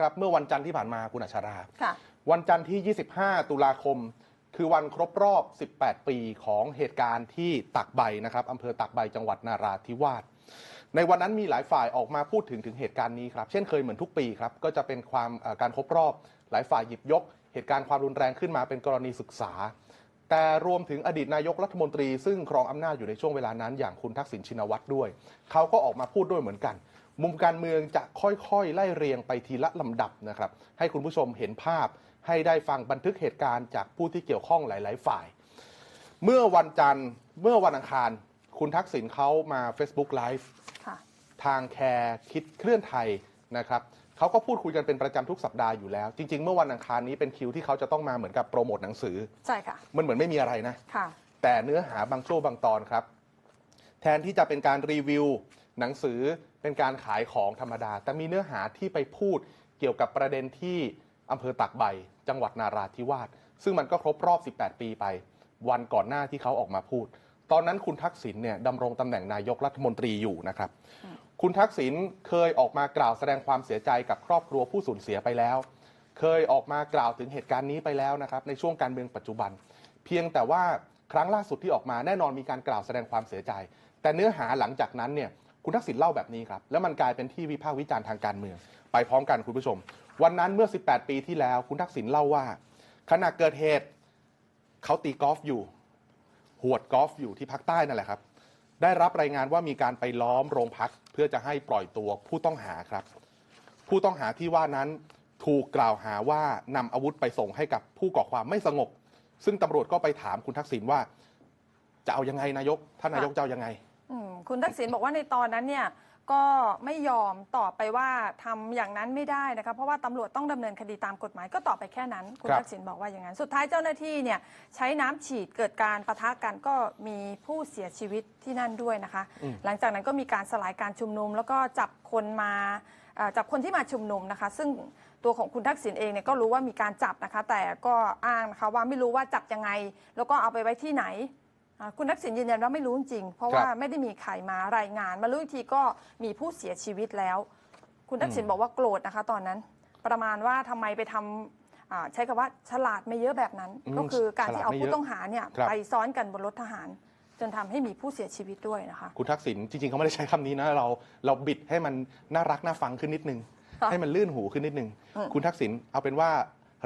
ครับเมื่อวันจันทร์ที่ผ่านมาคุณอัชราค่ะวันจันทร์ที่ 25 ตุลาคม คือวันครบรอบ 18 ปีของเหตุการณ์ที่ตักใบนะครับอำเภอตักใบจังหวัดนาราธิวาส ในวันนั้นมีหลายฝ่ายออกมาพูดถึงถึงเหตุการณ์นี้ครับ เช่นเคยเหมือนทุกปีครับ ก็จะเป็นความเอ่อการครบรอบ หลายฝ่ายหยิบยก เหตุการณ์ความรุนแรงขึ้นมาเป็นกรณีศึกษา แต่รวมถึงอดีตนายกรัฐมนตรี ซึ่งครองอำนาจอยู่ในช่วงเวลานั้นอย่างคุณทักษิณชินวัตรด้วย เขาก็ออกมาพูดด้วยเหมือนกัน มุมการเมืองจะค่อยๆ ไล่เรียงไปทีละลำดับนะครับ ให้คุณผู้ชมเห็นภาพให้ได้ฟังบันทึกเหตุการณ์จากผู้ที่เกี่ยวข้องหลาย ๆ ฝ่าย เมื่อวันจันทร์เมื่อวันอังคาร คุณทักษิณเขามา Facebook Live ค่ะทางแคร์คิดเคลื่อนไทยนะครับเขาก็พูดคุยกันเป็นประจำทุกสัปดาห์อยู่แล้ว จริง ๆ เมื่อวันอังคารนี้เป็นคิวที่เขาจะต้องมาเหมือนกับโปรโมทหนังสือ ใช่ค่ะ มันเหมือนไม่มีอะไรนะค่ะแต่เนื้อหาบางช่วงบางตอนครับ แทนที่จะเป็นการรีวิว หนังสือเป็นการขายของธรรมดา แต่มีเนื้อหาที่ไปพูดเกี่ยวกับประเด็นที่อำเภอตักใบ จังหวัดนาราธิวาสซึ่งมันก็ครบรอบ 18 ปีไป วันก่อนหน้าที่เขาออกมาพูด ตอนนั้นคุณทักษิณเนี่ยดำรงตำแหน่งนายกรัฐมนตรีอยู่นะครับ คุณทักษิณเคยออกมากล่าวแสดงความเสียใจกับครอบครัวผู้สูญเสียไปแล้ว เคยออกมากล่าวถึงเหตุการณ์นี้ไปแล้วนะครับในช่วงการเมืองปัจจุบัน เพียงแต่ว่าครั้งล่าสุดที่ออกมาแน่นอนมีการกล่าวแสดงความเสียใจ แต่เนื้อหาหลังจากนั้นเนี่ย คุณทักษิณเล่าแบบนี้ครับ แล้วมันกลายเป็นที่วิพากษ์วิจารณ์ทางการเมือง ไปพร้อมกันคุณผู้ชม วันนั้นเมื่อ 18 ปีที่แล้ว คุณทักษิณเล่าว่า ขณะเกิดเหตุเขาตีกอล์ฟอยู่ หวดกอล์ฟอยู่ที่ภาคใต้นั่นแหละครับ ได้รับรายงานว่ามีการไปล้อมโรงพักเพื่อจะให้ปล่อยตัวผู้ต้องหาครับ ผู้ต้องหาที่ว่านั้นถูกกล่าวหาว่านำอาวุธไปส่งให้กับผู้ก่อความไม่สงบ ซึ่งตำรวจก็ไปถามคุณทักษิณว่า จะเอายังไงนายกท่านนายกจะเอายังไง คุณทักษิณบอกว่าในตอนนั้นเนี่ยก็ไม่ยอมตอบไปว่าทำอย่างนั้นไม่ได้นะคะเพราะว่าตำรวจต้องดำเนินคดีตามกฎหมายก็ตอบไปแค่นั้น คุณครับทักษิณบอกว่าอย่างนั้น สุดท้ายเจ้าหน้าที่เนี่ยใช้น้ำฉีดเกิดการประทะกันก็มีผู้เสียชีวิตที่นั่นด้วยนะคะ หลังจากนั้นก็มีการสลายการชุมนุม แล้วก็จับคนมาเอ่อจับคนที่มาชุมนุมนะคะ ซึ่งตัวของคุณทักษิณเองเนี่ยก็รู้ว่ามีการจับนะคะ แต่ก็อ้างนะคะว่าไม่รู้ว่าจับยังไง แล้วก็เอาไปไว้ที่ไหนอ่า คุณทักษิณยืนยันว่าไม่รู้จริงๆเพราะว่าไม่ได้มีใครมารายงาน มารู้อีกทีก็มีผู้เสียชีวิตแล้ว คุณทักษิณบอกว่าโกรธนะคะ ตอนนั้น ประมาณว่าทำไมไปทำอ่าใช้คำว่าฉลาดไม่เยอะแบบนั้นอืมก็คือการที่เอาฉลาดไม่เยอะผู้ต้องหาเนี่ยครับไปซ้อนกันบนรถทหารจนทำให้มีผู้เสียชีวิตด้วยนะคะ คุณทักษิณจริงๆเขาไม่ได้ใช้คำนี้นะเราเราบิดให้มันน่ารักน่าฟังขึ้นนิดนึงค่ะให้มันลื่นหูขึ้นนิดนึงอืมคุณทักษิณเอาเป็นว่า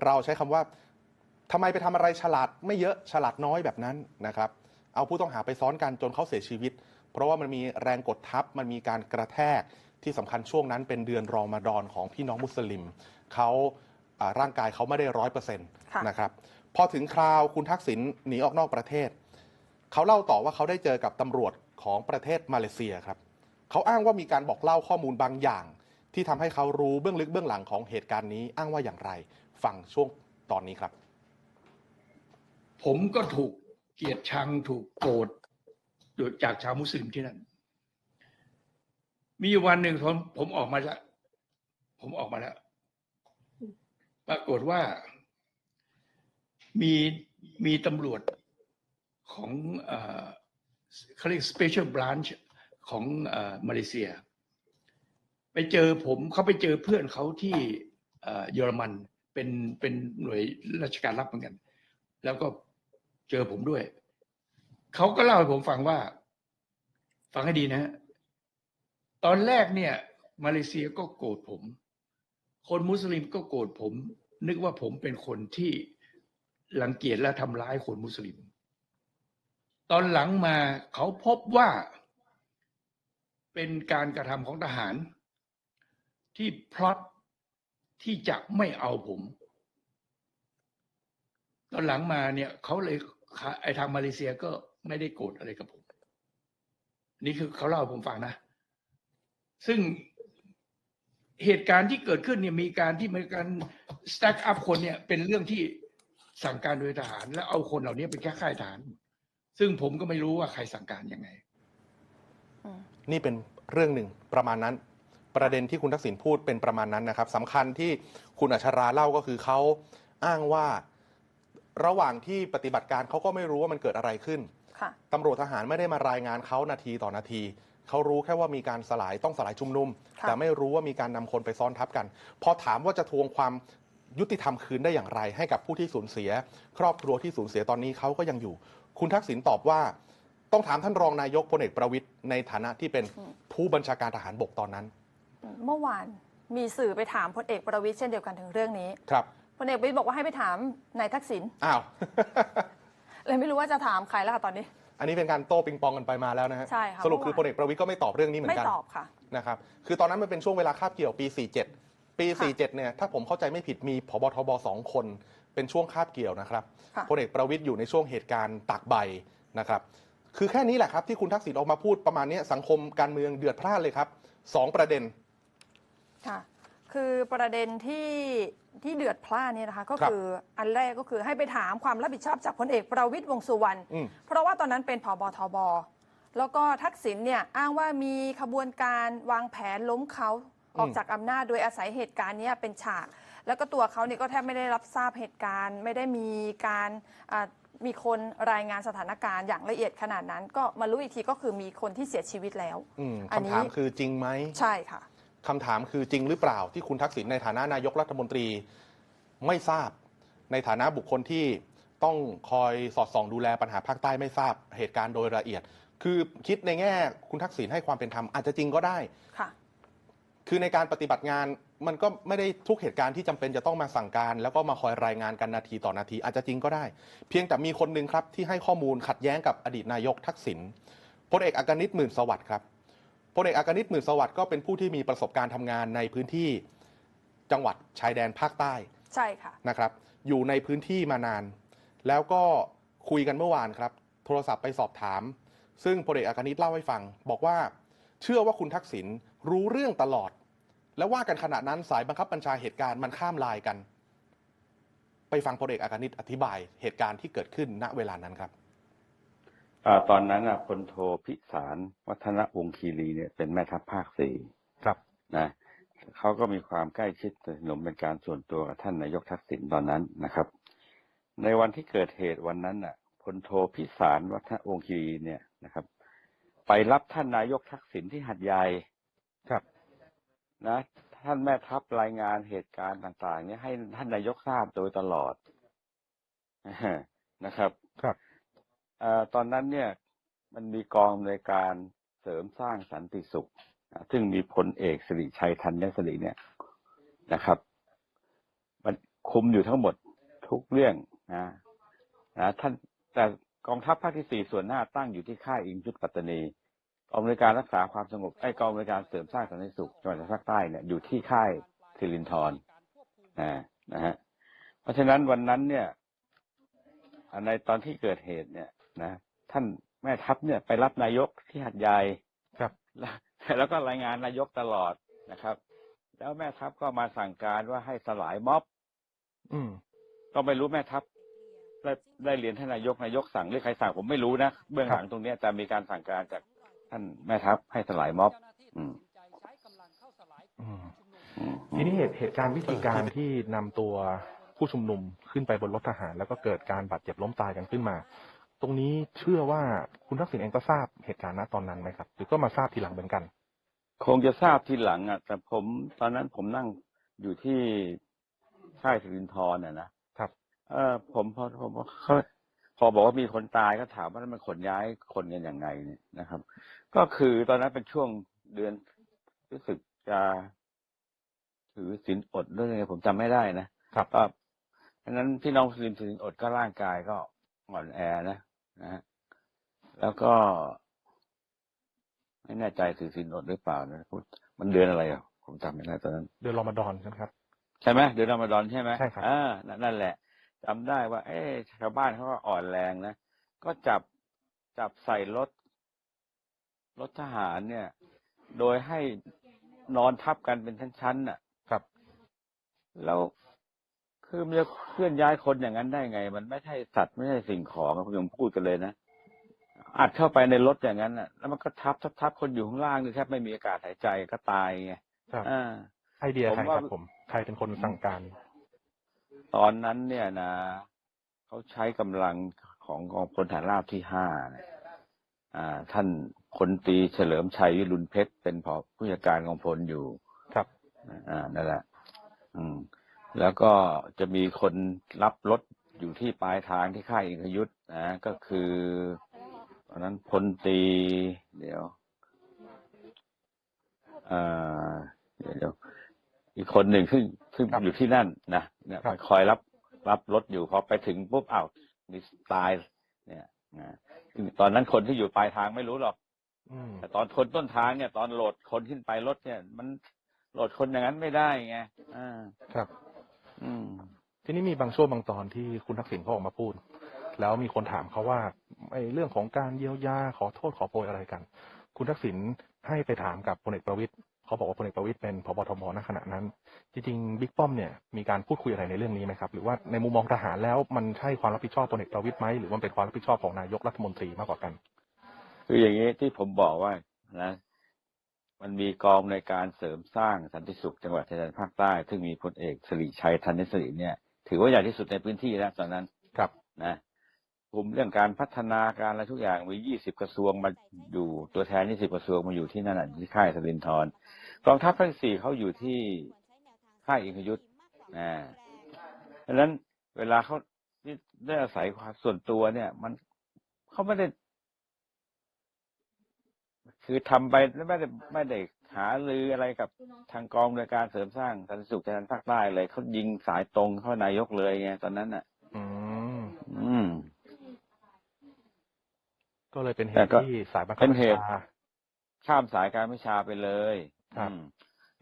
เราใช้คำว่าทำไมไปทำอะไรฉลาดไม่เยอะฉลาดน้อยแบบนั้นนะครับ เอาผู้ต้องหาไปซ้อนกันจนเขาเสียชีวิต เพราะว่ามันมีแรงกดทับมันมีการกระแทกที่สำคัญช่วงนั้นเป็นเดือนรอมฎอนของพี่น้องมุสลิมเขาอ่าร่างกายเขาไม่ได้ร้อยเปอร์เซ็นต์ค่ะนะครับพอถึงคราวคุณทักษิณหนีออกนอกประเทศ เขาเล่าต่อว่าเขาได้เจอกับตำรวจของประเทศมาเลเซียครับเขาอ้างว่ามีการบอกเล่าข้อมูลบางอย่าง ที่ทำให้เขารู้เบื้องลึกเบื้องหลังของเหตุการณ์นี้อ้างว่าอย่างไรฟังช่วงตอนนี้ครับ ผมก็ถูก เกลียดชังถูกโกรธจากชาวมุสลิมที่นั่น มีวันหนึ่งผมผมออกมาแล้วผมออกมาแล้ว ปรากฏว่ามีมีตำรวจของเขาเรียก special branch ของอมาเลเซีย ไปเจอผมเขาไปเจอเพื่อนเขาที่เยอรมันเป็นเป็นหน่วยราชการรับเหมือนกัน แล้วก็ เจอผมด้วย เขาก็เล่าให้ผมฟังว่า ฟังให้ดีนะฮะตอนแรกเนี่ย มาเลเซียก็โกรธผม คนมุสลิมก็โกรธผม นึกว่าผมเป็นคนที่รังเกียจและทำร้ายคนมุสลิม ตอนหลังมาเขาพบว่าเป็นการกระทำของทหาร ที่พลอตที่จะไม่เอาผม ตอนหลังมาเนี่ยเขาเลย ไอ้ทางมาเลเซียก็ไม่ได้โกรธอะไรกับผม นี่คือเขาเล่าผมฟังนะ ซึ่งเหตุการณ์ที่เกิดขึ้นเนี่ยมีการที่มีการ stack up คนเนี่ยเป็นเรื่องที่สั่งการโดยทหาร แล้วเอาคนเหล่านี้ไปแค่ค่ายทหาร ซึ่งผมก็ไม่รู้ว่าใครสั่งการยังไง นี่เป็นเรื่องหนึ่งประมาณนั้น ประเด็นที่คุณทักษิณพูดเป็นประมาณนั้นนะครับสำคัญที่คุณอัชราเล่าก็คือเขาอ้างว่า ระหว่างที่ปฏิบัติการเขาก็ไม่รู้ว่ามันเกิดอะไรขึ้นค่ะตำรวจทหารไม่ได้มารายงานเขานาทีต่อนาทีเขารู้แค่ว่ามีการสลายต้องสลายชุมนุมค่ะแต่ไม่รู้ว่ามีการนำคนไปซ้อนทับกัน พอถามว่าจะทวงความยุติธรรมคืนได้อย่างไร ให้กับผู้ที่สูญเสีย ครอบครัวที่สูญเสียตอนนี้เขาก็ยังอยู่ คุณทักษิณตอบว่าต้องถามท่านรองนายกพลเอกประวิตยในฐานะที่เป็นผู้บัญชาการทหารบกตอนนั้น เมื่อวานมีสื่อไปถามพลเอกประวิตยเช่นเดียวกันถึงเรื่องนี้ครับ พลเอกประวิตยบอกว่าให้ไปถามนายทักษิณอ้าว เลยไม่รู้ว่าจะถามใครแล้วค่ะตอนนี้ อันนี้เป็นการโต้ปิงปองกันไปมาแล้วนะฮะใช่ค่ะสรุปคือเมื่พอวานลเอกประวิตยก็ไม่ตอบเรื่องนี้เหมือไม่นกันตอบค่ะ นะครับคือตอนนั้นมันเป็นช่วงเวลาคาบเกี่ยวปี 47 ปี ค่ะ47 เนี่ยถ้าผมเข้าใจไม่ผิดมีพบทบสองคน เป็นช่วงคาบเกี่ยวนะครับค่ะ พลเอกประวิตยอยู่ในช่วงเหตุการณ์ตากใบนะครับคือแค่นี้แหละครับที่คุณทักษิณออกมาพูดประมาณนี้สังคมการเมืองเดือดพล่านเลยครับสองประเด็น ค่ะ คือประเด็นที่ ที่เดือดพล่านเนี่ยนะคะ ก็ครับคืออันแรกก็คือให้ไปถามความรับผิดชอบจากพลเอกประวิตยวงษ์สุวรรณอืม เพราะว่าตอนนั้นเป็นผบทบแล้วก็ทักษิณเนี่ยอ้างว่ามีขบวนการวางแผนล้มเขาออกจากอำนาจโดยอาศัยเหตุการณ์เนี้ยเป็นฉาก แล้วก็ตัวเขาเนี่ยก็แทบไม่ได้รับทราบเหตุการณ์ ไม่ได้มีการอ่ามีคนรายงานสถานการณ์อย่างละเอียดขนาดนั้น ก็มารู้อีกทีก็คือมีคนที่เสียชีวิตแล้ว อืมอันนี้ คำถามคือจริงไหม ใช่ค่ะ คำถามคือจริงหรือเปล่าที่คุณทักษิณในฐานะนายกรัฐมนตรีไม่ทราบ ในฐานะบุคคลที่ต้องคอยสอดส่องดูแลปัญหาภาคใต้ไม่ทราบเหตุการณ์โดยละเอียด คือคิดในแง่คุณทักษิณให้ความเป็นธรรมอาจจะจริงก็ได้ค่ะคือในการปฏิบัติงานมันก็ไม่ได้ทุกเหตุการณ์ที่จำเป็นจะต้องมาสั่งการ แล้วก็มาคอยรายงานกันนาทีต่อนาที อาจจะจริงก็ได้ เพียงแต่มีคนหนึ่งครับที่ให้ข้อมูลขัดแย้งกับอดีตนายกทักษิณพลเอกอักนิตหมื่นสวัสดิ์ครับ พลเอกอักนิตหมื่นสวัสดิ์ก็เป็นผู้ที่มีประสบการณ์ทำงานในพื้นที่จังหวัดชายแดนภาคใต้ใช่ค่ะ นะครับ อยู่ในพื้นที่มานาน แล้วก็คุยกันเมื่อวานครับ โทรศัพท์ไปสอบถาม ซึ่งพลเอกอักนิตเล่าให้ฟัง บอกว่าเชื่อว่าคุณทักษิณรู้เรื่องตลอด และว่ากันขณะนั้นสายบังคับบัญชาเหตุการณ์มันข้ามลายกัน ไปฟังพลเอกอักนิตอธิบายเหตุการณ์ที่เกิดขึ้นณเวลานั้นครับอ่า ตอนนั้นอะพลโทพิสารวัฒนวงศ์คีรีเนี่ยเป็นแม่ทัพภาคสี่ครับนะเขาก็มีความใกล้ชิดสนิทสนมเป็นการส่วนตัวกับท่านนายกทักษิณตอนนั้นนะครับ ในวันที่เกิดเหตุวันนั้นอะพลโทพิสารวัฒนวงศ์คีรีเนี่ยนะครับ ไปรับท่านนายกทักษิณที่หัดใหญ่ครับ นะ ท่านแม่ทัพรายงานเหตุการณ์ต่าง ๆ เนี่ยให้ท่านนายกทราบโดยตลอดนะครับ ครับเอ่อ ตอนนั้นเนี่ยมันมีกองในการเสริมสร้างสันติสุข ซึ่งมีพลเอกสิริชัยธัญสิริเนี่ยนะครับ มันคุมอยู่ทั้งหมดทุกเรื่องนะนะท่านแต่กองทัพภาคที่สี่ส่วนหน้าตั้งอยู่ที่ค่ายอิงชุดปัตตานีกองบริการรักษาความสงบไอ้กองบริการเสริมสร้างสันติสุขจังหวัดภาคใต้เนี่ยอยู่ที่ค่ายสิรินธรนะนะฮะเพราะฉะนั้นวันนั้นเนี่ยในตอนที่เกิดเหตุเนี่ย นะท่านแม่ทัพเนี่ยไปรับนายกที่หัดใหญ่ครับแล้วแล้วก็รายงานนายกตลอดนะครับ แล้วแม่ทัพก็มาสั่งการว่าให้สลายม็อบ อืม ก็ไม่รู้แม่ทัพได้ได้เรียนท่านนายกนายกสั่งหรือใครสั่งผมไม่รู้นะเบื้องหลังตรงเนี้ยแต่มีการสั่งการจากท่านแม่ทัพให้สลายม็อบ อืมอืมอืมทีนี้เหตุเหตุการณ์วิธีการที่นำตัวผู้ชุมนุมขึ้นไปบนรถทหาร แล้วก็เกิดการบาดเจ็บล้มตายกันขึ้นมา ตรงนี้เชื่อว่าคุณทักษิณเองก็ทราบเหตุการณ์ณตอนนั้นไหมครับ หรือก็มาทราบทีหลังเหมือนกัน คงจะทราบทีหลังอะ แต่ผมตอนนั้นผมนั่งอยู่ที่ค่ายสิรินทรน่ะนะครับ เออผมพอผมเขาพอบอกว่ามีคนตายก็ถามว่ามันขนย้ายคนกันยังไงเนี่ยนะครับ ก็คือตอนนั้นเป็นช่วงเดือนรู้สึกจะถือศีลอดเรื่องไงผมจำไม่ได้นะครับก็ดังนั้นพี่น้องศีลศีลอดก็ร่างกายก็อ่อนแอนะ นะฮะแล้วก็ ไม่แน่ใจถือศีลอดหรือเปล่านะพูดมันเดือนอะไรอะผมจำไม่ได้ตอนนั้น เดือนรอมฎอนใช่ไหมครับ ใช่ไหมเดือนรอมฎอนใช่ไหมใช่ครับอ่านั่นนั่นแหละจำได้ว่า เอ๊ะชาวบ้านเขาก็อ่อนแรงนะก็จับจับใส่รถรถทหารเนี่ย โดยให้นอนทับกันเป็นชั้นๆน่ะ ครับ แล้ว คือมันจะเคลื่อนย้ายคนอย่างนั้นได้ไง มันไม่ใช่สัตว์ไม่ใช่สิ่งของอะผมยังพูดกันเลยนะอัดเข้าไปในรถอย่างนั้นน่ะ แล้วมันก็ทับทับทับคนอยู่ข้างล่างนี่แทบไม่มีอากาศหายใจก็ตายไงครับอ่าไอเดียใครผมคว่ารับผม ใครเป็นคนสั่งการ ตอนนั้นเนี่ยนะเขาใช้กำลังของกองพลฐานราบที่ห้านะอ่า ท่านพลตรีเฉลิมชัยวิรุณเพชรเป็นผอผู้จัดการกองพลอยู่ ครับ อ่านั่นแหละ อืม แล้วก็จะมีคนรับรถอยู่ที่ปลายทางที่ค่ายอิงคยุทธนะก็คือตอนนั้นพลตรีเดี๋ยวอ่าเดี๋ยวเดี๋ยวอีกคนหนึ่งซึ่งซึ่งครับอยู่ที่นั่นนะเนี่ยครับคอยรับรับรถอยู่พอไปถึงปุ๊บอ้าวมีตาย เนี่ยนะซึ่งตอนนั้นคนที่อยู่ปลายทางไม่รู้หรอกอืมแต่ตอนคนต้นทางเนี่ย ตอนโหลดคนขึ้นไปรถเนี่ย มันโหลดคนอย่างนั้นไม่ได้ไงอ่าครับ อืม ทีนี้มีบางช่วงบางตอนที่คุณทักษิณเขาออกมาพูด แล้วมีคนถามเขาว่าไอ้เรื่องของการเยียวยาขอโทษขอโพยอะไรกัน คุณทักษิณให้ไปถามกับพลเอกประวิตยเขาบอกว่าพลเอกประวิตยเป็นพบทบณขณะนั้น จริงๆบิ๊กป้อมเนี่ยมีการพูดคุยอะไรในเรื่องนี้ไหมครับ หรือว่าในมุมมองทหารแล้วมันใช่ความรับผิดชอบพลเอกประวิตยไหมหรือมันเป็นความรับผิดชอบของนายกรัฐมนตรีมากกว่ากัน คืออย่างนี้ที่ผมบอกว่านะ มันมีกองในวยการเสริมสร้างสันติสุขจังหวัดชายแดนภาคใต้ ซึ่งมีพลเอกสิริชัยธัญสิริเนี่ย ถือว่าใหญ่ที่สุดในพื้นที่แล้วตอนนั้นครับนะกลุ่มเรื่องการพัฒนาการอะไรทุกอย่างมี 20 กระทรวงมาอยู่ตัวแทน 20 กระทรวงมาอยู่ที่นั่นนะที่ค่ายสรินทรกองทัพภาคสี่เขาอยู่ที่ค่ายอิงคยุทธนะดังนั้นเวลาเขาที่ได้อาศัยความส่วนตัวเนี่ย มันเขาไม่ได้ คือทำไปแล้วไม่ได้ไม่ได้หารืออะไรกับทางกองในวยการเสริมสร้างสันติสุขชายแดนภาคใต้เลยเขายิงสายตรงเข้านายกเลยไงตอนนั้นอะ อืมอืม ก็เลยเป็นเหแต่ตุก็ที่สายบังคับเป็นบัญเหตุชาข้ามสายการไม่ชาไปเลยครับอืม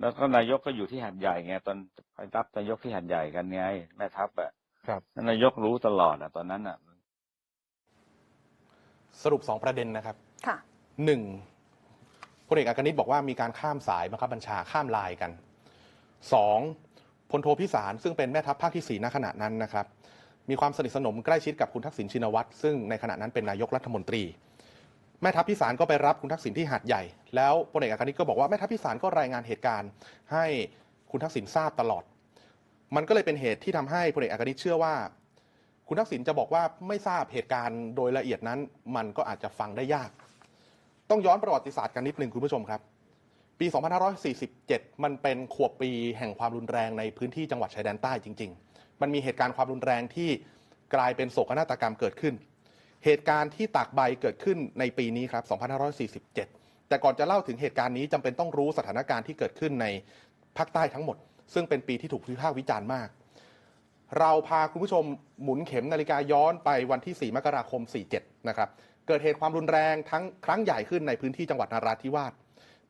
แล้วก็นายกก็อยู่ที่หัดใหญ่ไงตอนไปรับนายกที่หัดใหญ่กันไงแม่ทัพอะครับนายกรู้ตลอดอะ ตอนนั้นอะ สรุปสองประเด็นนะครับ ค่ะหนึ่ง พลเอกอัครนิตบอกว่ามีการข้ามสายบังคับบัญชาข้ามลายกันสองพลโทพิสารซึ่งเป็นแม่ทัพภาคที่สี่ณขณะนั้นนะครับ มีความสนิทสนมใกล้ชิดกับคุณทักษิณชินวัตรซึ่งในขณะนั้นเป็นนายกรัฐมนตรี แม่ทัพพิสารก็ไปรับคุณทักษิณที่หาดใหญ่ แล้วพลเอกอัครนิตก็บอกว่าแม่ทัพพิสารก็รายงานเหตุการณ์ ให้คุณทักษิณทราบตลอด มันก็เลยเป็นเหตุที่ทำให้พลเอกอัครนิตเชื่อว่า คุณทักษิณจะบอกว่าไม่ทราบเหตุการณ์โดยละเอียดนั้น มันก็อาจจะฟังได้ยาก ต้องย้อนประวัติศาสตร์กันนิดหนึ่งคุณผู้ชมครับ ปี 2547 มันเป็นขวบปีแห่งความรุนแรงในพื้นที่จังหวัดชายแดนใต้จริง ๆ มันมีเหตุการณ์ความรุนแรงที่กลายเป็นโศกนาฏกรรมเกิดขึ้น เหตุการณ์ที่ตากใบเกิดขึ้นในปีนี้ครับ 2547 แต่ก่อนจะเล่าถึงเหตุการณ์นี้จำเป็นต้องรู้สถานการณ์ที่เกิดขึ้นในภาคใต้ทั้งหมด ซึ่งเป็นปีที่ถูกวิพากษ์วิจารณ์มาก เราพาคุณผู้ชมหมุนเข็มนาฬิกาย้อนไปวันที่ 4 มกราคม 47 นะครับ เกิดเหตุความรุนแรงทั้งครั้งใหญ่ขึ้นในพื้นที่จังหวัดนราธิวาส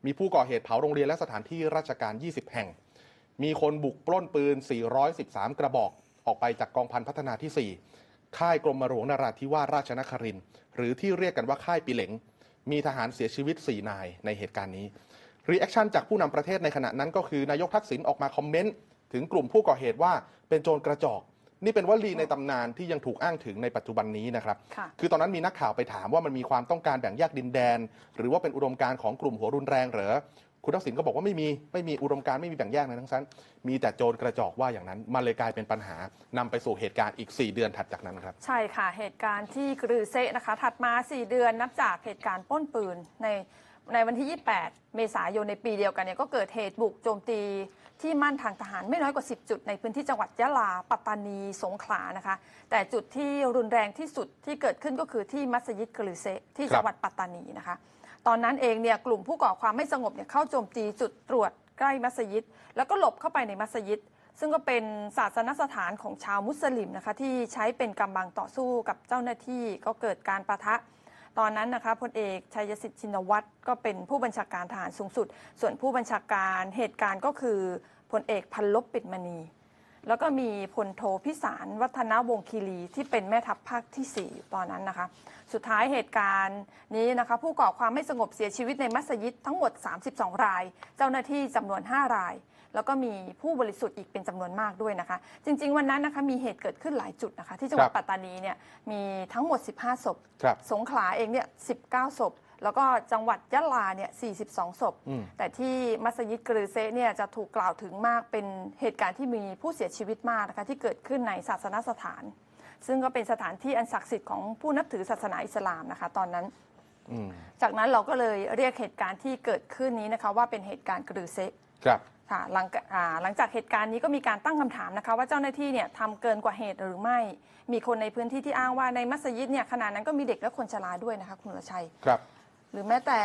มีผู้ก่อเหตุเผาโรงเรียนและสถานที่ราชการ 20 แห่ง มีคนบุกปล้นปืน 413 กระบอกออกไปจากกองพันพัฒนาที่ 4 ค่ายกรมหลวงนราธิวาสราชนคริน หรือที่เรียกกันว่าค่ายปีเหลง มีทหารเสียชีวิต 4 นายในเหตุการณ์นี้รีแอคชั่นจากผู้นำประเทศในขณะนั้นก็คือนายกทักษิณออกมาคอมเมนต์ ถึงกลุ่มผู้ก่อเหตุว่าเป็นโจรกระจอก นี่เป็นวลีในตำนานที่ยังถูกอ้างถึงในปัจจุบันนี้นะครับ ค่ะ คือตอนนั้นมีนักข่าวไปถามว่ามันมีความต้องการแบ่งแยกดินแดน หรือว่าเป็นอุดมการณ์ของกลุ่มหัวรุนแรงเหรอคุณทักษิณก็บอกว่าไม่มีไม่มีอุดมการณ์ไม่มีแบ่งแยกในทั้งนั้น มีแต่โจรกระจอกว่าอย่างนั้นมันเลยกลายเป็นปัญหานำไปสู่เหตุการณ์อีก 4 เดือนถัดจากนั้นครับ ใช่ค่ะ เหตุการณ์ที่กรือเซะนะคะ ถัดมา 4 เดือนนับจากเหตุการณ์ปล้นปืนใน ในวันที่ 28 เมษายนในปีเดียวกันเนี่ยก็เกิดเหตุบุกโจมตีที่มั่นทางทหารไม่น้อยกว่า 10 จุดในพื้นที่จังหวัดยะลา ปัตตานี สงขลานะคะ แต่จุดที่รุนแรงที่สุดที่เกิดขึ้นก็คือที่มัสยิดกรือเซที่จังหวัดปัตตานีนะคะ ตอนนั้นเองเนี่ยกลุ่มผู้ก่อความไม่สงบเนี่ยเข้าโจมตีจุดตรวจใกล้มัสยิด แล้วก็หลบเข้าไปในมัสยิด ซึ่งก็เป็นศาสนสถานของชาวมุสลิมนะคะที่ใช้เป็นกำบังต่อสู้กับเจ้าหน้าที่ก็เกิดการประทะ ตอนนั้นนะคะพลเอกชัยสิทธิ์ชินวัตรก็เป็นผู้บัญชาการทหารสูงสุด ส่วนผู้บัญชาการเหตุการณ์ก็คือพลเอกพันลบปิดมณี แล้วก็มีพลโทพิสารวัฒนวงคีรีที่เป็นแม่ทัพภาคที่ 4 ตอนนั้นนะคะ สุดท้ายเหตุการณ์นี้นะคะ ผู้ก่อความไม่สงบเสียชีวิตในมัสยิดทั้งหมด 32 ราย เจ้าหน้าที่จำนวน 5 ราย แล้วก็มีผู้บริสุทธิ์อีกเป็นจำนวนมากด้วยนะคะ จริง ๆ วันนั้นนะคะมีเหตุเกิดขึ้นหลายจุดนะคะ ที่จังหวัดครับปัตตานีเนี่ยมีทั้งหมด 15 ศพครับสงขลาเองเนี่ย 19 ศพ แล้วก็จังหวัดยะลาเนี่ย 42 ศพอืมแต่ที่มัสยิดกรือเซะเนี่ยจะถูกกล่าวถึงมากเป็นเหตุการณ์ที่มีผู้เสียชีวิตมากนะคะที่เกิดขึ้นในศาสนสถาน ซึ่งก็เป็นสถานที่อันศักดิ์สิทธิ์ของผู้นับถือศาสนาอิสลามนะคะ ตอนนั้นอืมจากนั้นเราก็เลยเรียกเหตุการณ์ที่เกิดขึ้นนี้นะคะว่าเป็นเหตุการณ์กรือเซะครับ ค่ะหลังอ่าหลังจากเหตุการณ์นี้ก็มีการตั้งคำถามนะคะ ว่าเจ้าหน้าที่เนี่ยทำเกินกว่าเหตุหรือไม่ มีคนในพื้นที่ที่อ้างว่าในมัสยิดเนี่ยขณะนั้นก็มีเด็กและคนชราด้วยนะคะ คุณวรชัยครับหรือแม้แต่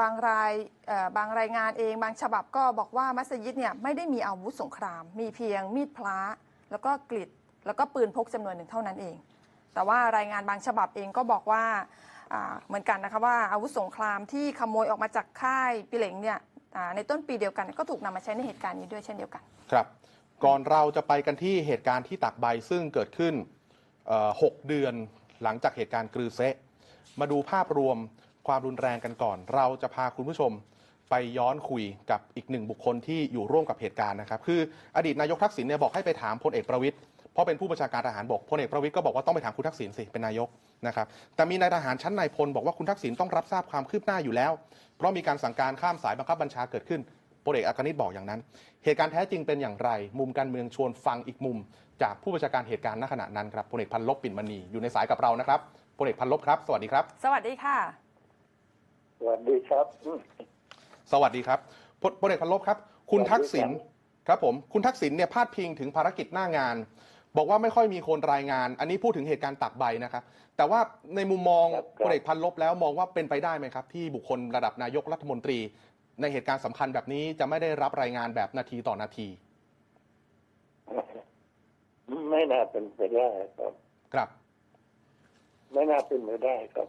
บางรายเอ่อบางรายงานเองบางฉบับก็บอกว่ามัสยิดเนี่ยไม่ได้มีอาวุธสงคราม มีเพียงมีดพระแล้วก็กริดแล้วก็ปืนพกจำนวนหนึ่งเท่านั้นเอง แต่ว่ารายงานบางฉบับเองก็บอกว่าอ่าเหมือนกันนะคะว่าอาวุธสงครามที่ขโมยออกมาจากค่ายปิเหลงเนี่ยอ่า ในต้นปีเดียวกันก็ถูกนำมาใช้ในเหตุการณ์นี้ด้วยเช่นเดียวกัน ครับ ก่อนเราจะไปกันที่เหตุการณ์ที่ตักใบซึ่งเกิดขึ้นเอ่อหกเดือนหลังจากเหตุการณ์กรือเซะมาดูภาพรวมความรุนแรงกันก่อน เราจะพาคุณผู้ชมไปย้อนคุยกับอีกหนึ่งบุคคลที่อยู่ร่วมกับเหตุการณ์นะครับ คืออดีตนายกทักษิณเนี่ยบอกให้ไปถามพลเอกประวิตย เพราะเป็นผู้บัญชาการทหารบกพลเอกประวิตยก็บอกว่าต้องไปถามคุณทักษิณสิเป็นนายกนะครับแต่มีนายทหารชั้นนายพลบอกว่าคุณทักษิณต้องรับทราบความคืบหน้าอยู่แล้ว เพราะมีการสั่งการข้ามสายบังคับบัญชาเกิดขึ้นพลเอกอัครนิตบอกอย่างนั้น เหตุการณ์แท้จริงเป็นอย่างไร มุมการเมืองชวนฟังอีกมุม จากผู้บัญชาการเหตุการณ์ณขณะนั้นครับพลเอกพันลบปิ่นมณีอยู่ในสายกับเรานะครับพลเอกพันลบครับ สวัสดีครับ สวัสดีค่ะ สวัสดีครับอืมสวัสดีครับพลพลเอกพันลบครับ คุณทักษิณครับผม คุณทักษิณเนี่ยพาดพิงถึงภารกิจหน้างาน บอกว่าไม่ค่อยมีคนรายงาน อันนี้พูดถึงเหตุการณ์ตักใบนะครับ แต่ว่าในมุมมองพลเอกพันลบแล้วมองว่าเป็นไปได้ไหมครับ ที่บุคคลระดับนายกรัฐมนตรี ในเหตุการณ์สำคัญแบบนี้จะไม่ได้รับรายงานแบบนาทีต่อนาที ไม่น่าเป็นไปได้ครับ ครับ ไม่น่าเป็นไปได้ครับ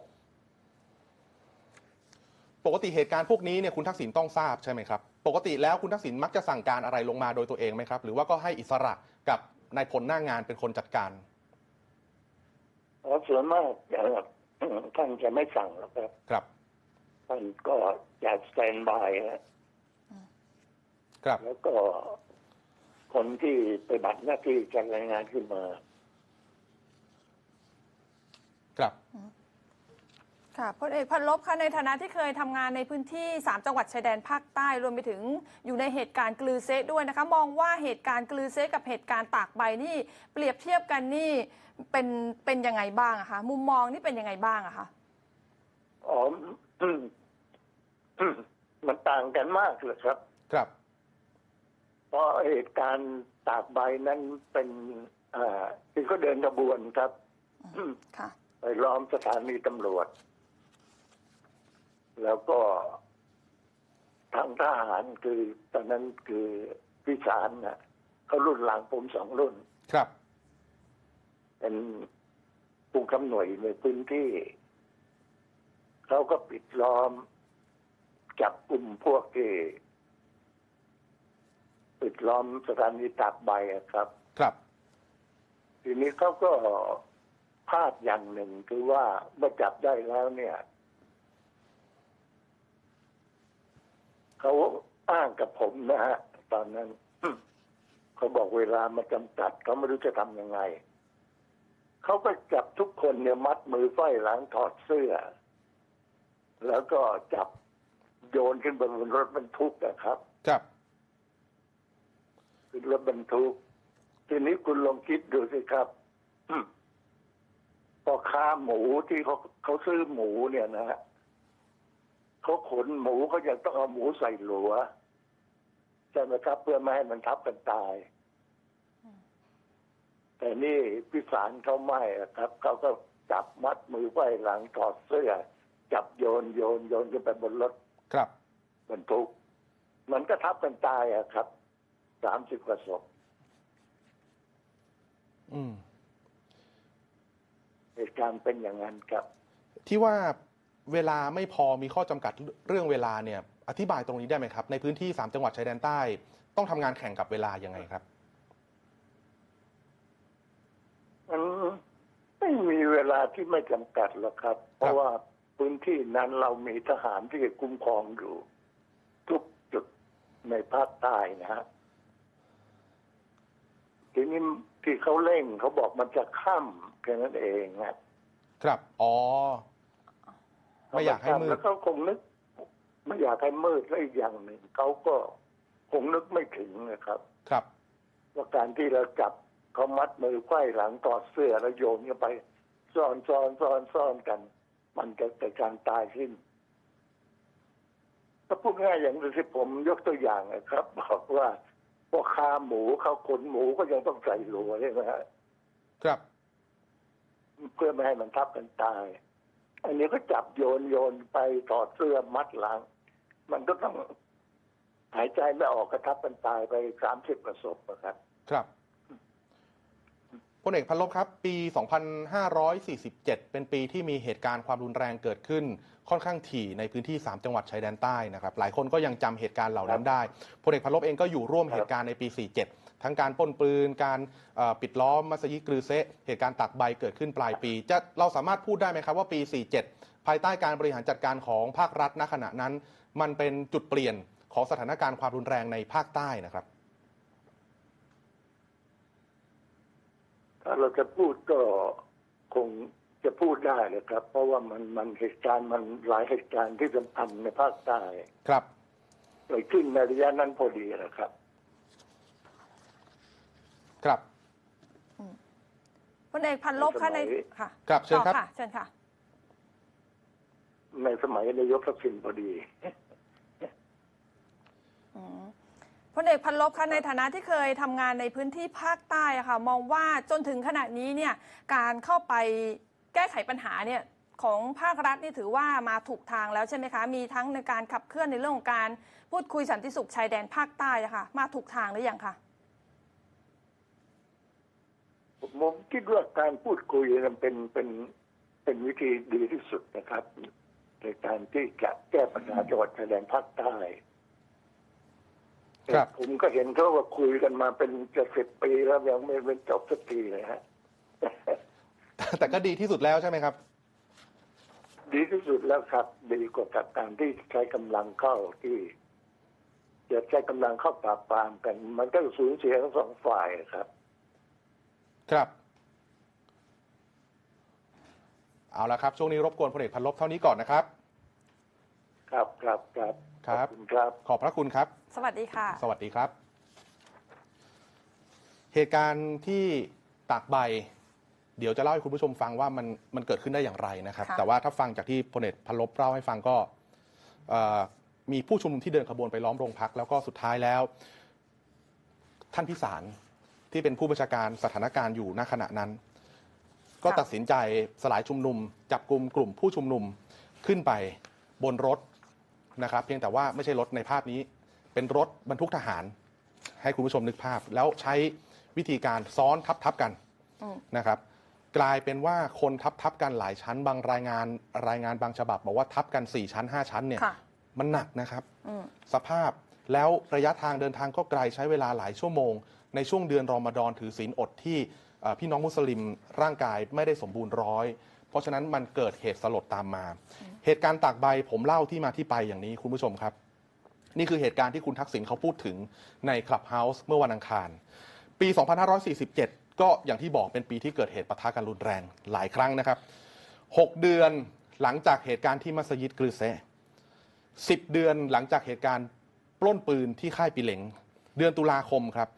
ปกติเหตุการณ์พวกนี้เนี่ยคุณทักษิณต้องทราบใช่ไหมครับ ปกติแล้วคุณทักษิณมักจะสั่งการอะไรลงมาโดยตัวเองไหมครับ หรือว่าก็ให้อิสระกับ นายพลหน้างานเป็นคนจัดการเพราะส่วนมากอย่างท่านจะไม่สั่งหรอกครับครับท่านก็จะสแตนบายฮะครับแล้วก็คนที่ไปบัตรหน้าที่จะรายงานขึ้นมา ครับ ค่ะพลเอกพันลบคะในฐานะที่เคยทำงานในพื้นที่ 3 จังหวัดชายแดนภาคใต้รวมไปถึงอยู่ในเหตุการณ์กลือเซะด้วยนะคะ มองว่าเหตุการณ์กลือเซะกับเหตุการณ์ตากใบนี่เปรียบเทียบกันนี่เป็นเป็นยังไงบ้างอะคะมุมมองนี่เป็นยังไงบ้างอะคะอ๋ออืมอืมมันต่างกันมากเลยครับ ครับ เพราะเหตุการณ์ตากใบนั้นเป็นอ่าที่เขาเดินขบวนครับ ค่ะ ไปล้อมสถานีตำรวจ แล้วก็ทางทหารคือตอนนั้นคือพิสารนะเขารุ่นหลังผมสองรุ่น ครับ เป็นผู้กำหน่วยในพื้นที่เขาก็ปิดล้อม จับกลุ่มพวกที่ปิดล้อมสถานีตากใบอะครับ ครับ ทีนี้เขาก็พลาดอย่างหนึ่งคือว่าเมื่อจับได้แล้วเนี่ย เขาอ้างกับผมนะฮะ ตอนนั้นเขาบอกเวลามาจำกัดเขาไม่รู้จะทำยังไง เขาก็จับทุกคนเนี่ยมัดมือไฟหลังถอดเสื้อ แล้วก็จับโยนขึ้นบนรถบรรทุกนะครับ ครับขึ้นรถบรรทุก ทีนี้คุณลองคิดดูสิครับพอค้าหมูที่เขาเขาซื้อหมูเนี่ยนะฮะ เขาขนหมูเขายังต้องเอาหมูใส่หลัวใช่ไหมครับ เพื่อไม่ให้มันทับกันตาย แต่นี่พิสารเขาไม่อะครับเขาก็จับมัดมือไว้หลังถอดเสื้อ จับโยนโยนโยนขึ้นไปบนรถครับบรรทุกมันก็ทับกันตายอะครับสามสิบกว่าศพอืมเหตุการณ์เป็นอย่างนั้นครับ ที่ว่า เวลาไม่พอมีข้อจำกัดเรื่องเวลาเนี่ยอธิบายตรงนี้ได้ไหมครับ ในพื้นที่ 3 จังหวัดชายแดนใต้ ต้องทำงานแข่งกับเวลายังไงครับมันไม่มีเวลาที่ไม่จำกัดหรอกครับ เพราะว่าพื้นที่นั้นเรามีทหารที่คุ้มครองอยู่ ทุกจุดในภาคใต้นะฮะทีนี้ที่เขาเร่งเขาบอกมันจะค่ำแค่นั้นเองนะครับ อ๋อ ไม่อยากให้มืดแล้วเขาคงนึก ไม่อยากให้มืดและอีกอย่างหนึ่งเขาก็คงนึกไม่ถึงนะครับ ครับว่าการที่เราจับเขามัดมือไขว้หลังถอดเสื้อแล้วโยนเข้าไปซ่อนซ่อนซ่อนซ่อนกัน มันจะเกิดการตายขึ้นก็พูดง่ายอย่างที่ผมยกตัวอย่างนะครับบอกว่าพวกค้าหมูเขาขนหมูก็ยังต้องใส่รั้วใช่ไหมฮะครับ เพื่อไม่ให้มันทับกันตาย อันนี้ก็จับโยนโยนไปถอดเสื้อมัดหลัง มันก็ต้องหายใจไม่ออกกระทับกันตายไปสามสิบกระสบนะครับ ครับพลเอกพันลบครับ ปี 2547 เป็นปีที่มีเหตุการณ์ความรุนแรงเกิดขึ้น ค่อนข้างถี่ในพื้นที่ 3 จังหวัดชายแดนใต้นะครับ หลายคนก็ยังจำเหตุการณ์เหล่านั้นได้พลเอกพันลบเองก็อยู่ร่วมเหตุการณ์ในปี 47 ทั้งการปล้นปืน การเอ่อปิดล้อมมัสยิดกรือเซะเหตุการณ์ตักใบเกิดขึ้นปลายปี จะเราสามารถพูดได้ไหมครับว่าปี 47 ภายใต้การบริหารจัดการของภาครัฐณขณะนั้น มันเป็นจุดเปลี่ยนของสถานการณ์ความรุนแรงในภาคใต้นะครับ ถ้าเราจะพูดก็คงจะพูดได้นะครับ เพราะว่ามันมันเหตุการณ์มันหลายเหตุการณ์ที่สำคัญในภาคใต้ครับเกิดขึ้นในระยะนั้นพอดีนะครับครับ พ ลเอกพันลบคะในในสมัย ค่ะครับเชิญครับ ต่อค่ะเชิญค่ะ ในสมัยนายกทักษิณพอดี อืมพลเอกพันลบคะในฐานะที่เคยทำงานในพื้นที่ภาคใต้อะค่ะมองว่าจนถึงขณะนี้เนี่ยการเข้าไปแก้ไขปัญหาเนี่ยของภาครัฐนี่ถือว่ามาถูกทางแล้วใช่ไหมคะ มีทั้งในการขับเคลื่อนในเรื่องของการพูดคุยสันติสุขชายแดนภาคใต้อะค่ะมาถูกทางหรือยังคะ ผมคิดว่าการพูดคุยนั้นเป็นเป็นเป็นวิธีดีที่สุดนะครับ ในการที่จะแก้ปัญหาจังหวัดชายแดนภาคใต้ครับผมก็เห็นเขาว่าคุยกันมาเป็นจะสิบปีแล้วยังไม่เป็นจบสักทีเลยฮะแต่ก็ดีที่สุดแล้วใช่ไหมครับ ดีที่สุดแล้วครับ ดีกว่ากับการที่ใช้กำลังเข้าที่ จะใช้กำลังเข้าปราบปรามกัน มันก็สูญเสียทั้งสองฝ่ายครับ ครับ เอาละครับ ช่วงนี้รบกวนพลเอกพันลบเท่านี้ก่อนนะครับ ครับครับครับครับ ขอณครับ ขอบพระคุณครับ สวัสดีค่ะ สวัสดีครับ เหตุการณ์ที่ตากใบ เดี๋ยวจะเล่าให้คุณผู้ชมฟังว่ามันมันเกิดขึ้นได้อย่างไรนะครับ ค่ะ แต่ว่าถ้าฟังจากที่พลเอกพันลบเล่าให้ฟังก็เอ่อมีผู้ชุมนุมที่เดินขบวนไปล้อมโรงพัก แล้วก็สุดท้ายแล้ว ท่านพิสาร ที่เป็นผู้บัญชาการสถานการณ์อยู่ณขณะนั้น ก็ตัดสินใจสลายชุมนุม จับกลุ่มกลุ่มผู้ชุมนุมขึ้นไปบนรถนะครับ เพียงแต่ว่าไม่ใช่รถในภาพนี้ เป็นรถบรรทุกทหาร ให้คุณผู้ชมนึกภาพ แล้วใช้วิธีการซ้อนทับทับๆกันอืมนะครับ กลายเป็นว่าคนทับทับๆกันหลายชั้น บางรายงานรายงานบางฉบับบอกว่าทับกัน4ชั้น 5 ชั้นเนี่ยค่ะมันหนักนะครับอืมสภาพแล้วระยะทางเดินทางก็ไกลใช้เวลาหลายชั่วโมง ในช่วงเดือนรอมฎอนถือศีลอดที่เอ่อพี่น้องมุสลิมร่างกายไม่ได้สมบูรณ์ร้อย เพราะฉะนั้นมันเกิดเหตุสลดตามมา เหตุการณ์ตากใบผมเล่าที่มาที่ไปอย่างนี้คุณผู้ชมครับ นี่คือเหตุการณ์ที่คุณทักษิณเขาพูดถึงในคลับเฮาส์เมื่อวันอังคาร ปี 2547 ก็อย่างที่บอกเป็นปีที่เกิดเหตุปะทะกันรุนแรงหลายครั้งนะครับ 6 เดือนหลังจากเหตุการณ์ที่มัสยิดกรือเซะ10 เดือนหลังจากเหตุการณ์ปล้นปืนที่ค่ายปิเหลงเดือนตุลาคมครับ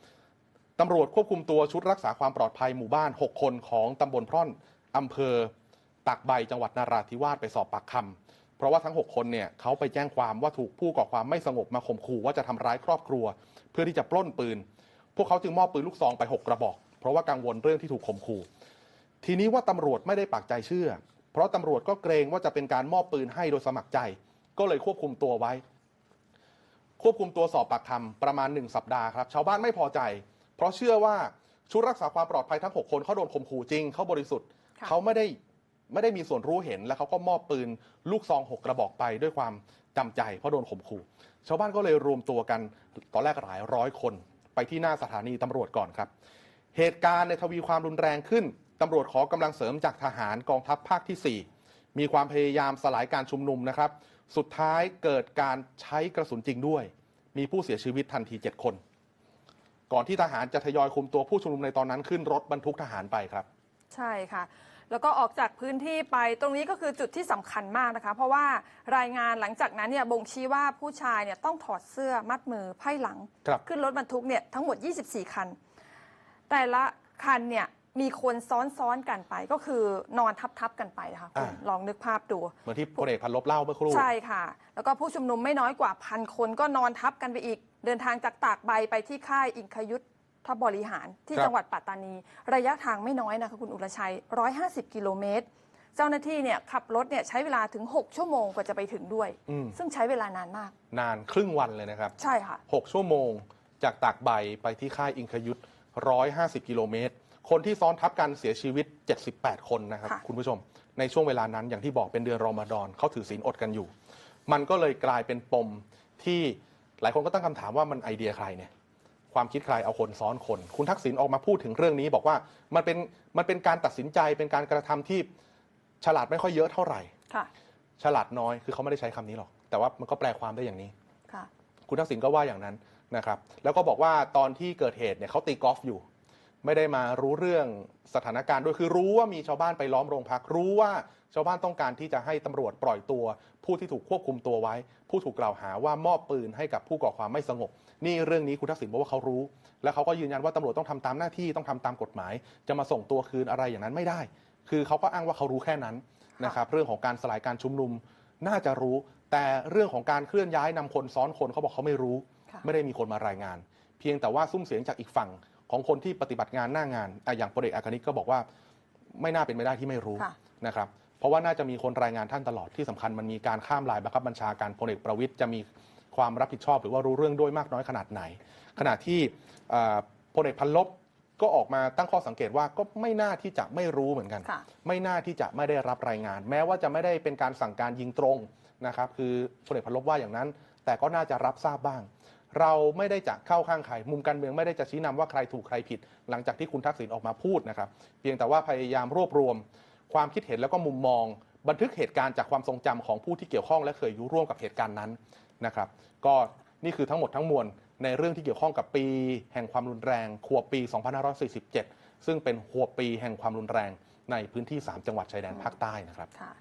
ตำรวจควบคุมตัวชุดรักษาความปลอดภัยหมู่บ้าน 6 คนของตำบลพร่อนอำเภอตากใบจังหวัดนาราธิวาสไปสอบปากคำเพราะว่าทั้ง 6 คนเนี่ยเขาไปแจ้งความว่าถูกผู้ก่อความไม่สงบมาข่มขู่ว่าจะทำร้ายครอบครัว เพื่อที่จะปล้นปืน พวกเขาจึงมอบปืนลูกซองไป 6 กระบอก เพราะว่ากังวลเรื่องที่ถูกข่มขู่ ทีนี้ว่าตำรวจไม่ได้ปักใจเชื่อ เพราะตำรวจก็เกรงว่าจะเป็นการมอบปืนให้โดยสมัครใจ ก็เลยควบคุมตัวไว้ ควบคุมตัวสอบปากคำประมาณ 1 สัปดาห์ครับ ชาวบ้านไม่พอใจ เพราะเชื่อว่าชุดรักษาความปลอดภัยทั้ง 6 คนเขาโดนข่มขู่จริงเขาบริสุทธิ์ค่ะ เขาไม่ได้ไม่ได้มีส่วนรู้เห็น และเขาก็มอบปืนลูกซองหกกระบอกไปด้วยความจำใจเพราะโดนข่มขู่ชาวบ้านก็เลยรวมตัวกันตอนแรกหลายร้อยคน ไปที่หน้าสถานีตำรวจก่อนครับ เหตุการณ์ในยทวีความรุนแรงขึ้นตำรวจขอกำลังเสริมจากทหารกองทัพภาคที่ 4 มีความพยายามสลายการชุมนุมนะครับ สุดท้ายเกิดการใช้กระสุนจริงด้วย มีผู้เสียชีวิตทันที 7 คน ก่อนที่ทหารจะทยอยคุมตัวผู้ชุมนุมในตอนนั้นขึ้นรถบรรทุกทหารไปครับ ใช่ค่ะ แล้วก็ออกจากพื้นที่ไปตรงนี้ก็คือจุดที่สำคัญมากนะคะ เพราะว่ารายงานหลังจากนั้นเนี่ยบ่งชี้ว่าผู้ชายเนี่ยต้องถอดเสื้อมัดมือไพ่หลังครับขึ้นรถบรรทุกเนี่ยทั้งหมด 24 คัน แต่ละคันเนี่ยมีคนซ้อนๆกันไปก็คือนอนทับๆกันไปค่ะคุณอ่าลองนึกภาพดู เหมือนที่พลเอกพันลบเล่าเมื่อครู่ใช่ค่ะ แล้วก็ผู้ชุมนุมไม่น้อยกว่าพันคนก็นอนทับกันไปอีก เดินทางจากตากใบไปที่ค่ายอิงคยุทธบริหารที่ครับ จังหวัดปัตตานี ระยะทางไม่น้อยนะคะคุณอุรชัย 150 กิโลเมตร เจ้าหน้าที่เนี่ยขับรถเนี่ยใช้เวลาถึง 6 ชั่วโมงกว่าจะไปถึงด้วย อืมซึ่งใช้เวลานานมาก นานครึ่งวันเลยนะครับ ใช่ค่ะ 6 ชั่วโมง จากตากใบไปที่ค่ายอิงคยุทธ150 กิโลเมตร คนที่ซ้อนทับกันเสียชีวิต 78 คนนะครับ ค่ะ คุณผู้ชม ในช่วงเวลานั้นอย่างที่บอกเป็นเดือนรอมฎอนเขาถือศีลอดกันอยู่ มันก็เลยกลายเป็นปมที่ หลายคนก็ตั้งคำถามว่ามันไอเดียใครเนี่ยความคิดใครเอาคนซ้อนคน คุณทักษิณออกมาพูดถึงเรื่องนี้ บอกว่ามันเป็นมันเป็นการตัดสินใจเป็นการกระทำที่ฉลาดไม่ค่อยเยอะเท่าไหร่ค่ะฉลาดน้อยคือเขาไม่ได้ใช้คำนี้หรอก แต่ว่ามันก็แปลความได้อย่างนี้ค่ะคุณทักษิณก็ว่าอย่างนั้นนะครับ แล้วก็บอกว่าตอนที่เกิดเหตุเนี่ยเขาตีกอล์ฟอยู่ ไม่ได้มารู้เรื่องสถานการณ์ด้วยคือรู้ว่ามีชาวบ้านไปล้อมโรงพักรู้ว่า ชาวบ้านต้องการที่จะให้ตำรวจปล่อยตัว ผู้ที่ถูกควบคุมตัวไว้ ผู้ถูกกล่าวหาว่ามอบปืนให้กับผู้ก่อความไม่สงบ นี่เรื่องนี้คุณทักษิณบอกว่าเขารู้ และเขาก็ยืนยันว่าตำรวจต้องทำตามหน้าที่ต้องทำตามกฎหมาย จะมาส่งตัวคืนอะไรอย่างนั้นไม่ได้ คือเขาก็อ้างว่าเขารู้แค่นั้นนะครับเรื่องของการสลายการชุมนุมน่าจะรู้ แต่เรื่องของการเคลื่อนย้ายนำคนซ้อนคนเขาบอกเขาไม่รู้ ค่ะ ไม่ได้มีคนมารายงาน เพียงแต่ว่าซุ้มเสียงจากอีกฝั่งของคนที่ปฏิบัติงานหน้างานอะอย่างพลเอกอัครนิตก็บอกว่า ไม่น่าเป็นไปได้ที่ไม่รู้ค่ะ นะครับ เพราะว่าน่าจะมีคนรายงานท่านตลอดที่สำคัญมันมีการข้ามลายบังคับบัญชาการพลเอกประวิตยจะมีความรับผิดชอบหรือว่ารู้เรื่องด้วยมากน้อยขนาดไหน ขณะที่อ่าพลเอกพันลบก็ออกมาตั้งข้อสังเกตว่าก็ไม่น่าที่จะไม่รู้เหมือนกันค่ะไม่น่าที่จะไม่ได้รับรายงาน แม้ว่าจะไม่ได้เป็นการสั่งการยิงตรงนะครับ คือพลเอกพันลบว่าอย่างนั้น แต่ก็น่าจะรับทราบบ้าง เราไม่ได้จะเข้าข้างใครมุมการเมืองไม่ได้จะชี้นำว่าใครถูกใครผิด หลังจากที่คุณทักษิณออกมาพูดนะครับ เพียงแต่ว่าพยายามรวบรวม ความคิดเห็นแล้วก็มุมมอง บันทึกเหตุการณ์จากความทรงจำของผู้ที่เกี่ยวข้องและเคยอยู่ร่วมกับเหตุการณ์นั้นนะครับ ก็นี่คือทั้งหมดทั้งมวลในเรื่องที่เกี่ยวข้องกับปี แห่งความรุนแรงขวบปี 2547 ซึ่งเป็นขวบปีแห่งความรุนแรงในพื้นที่ 3 จังหวัดชายแดนภาคใต้นะครับค่ะ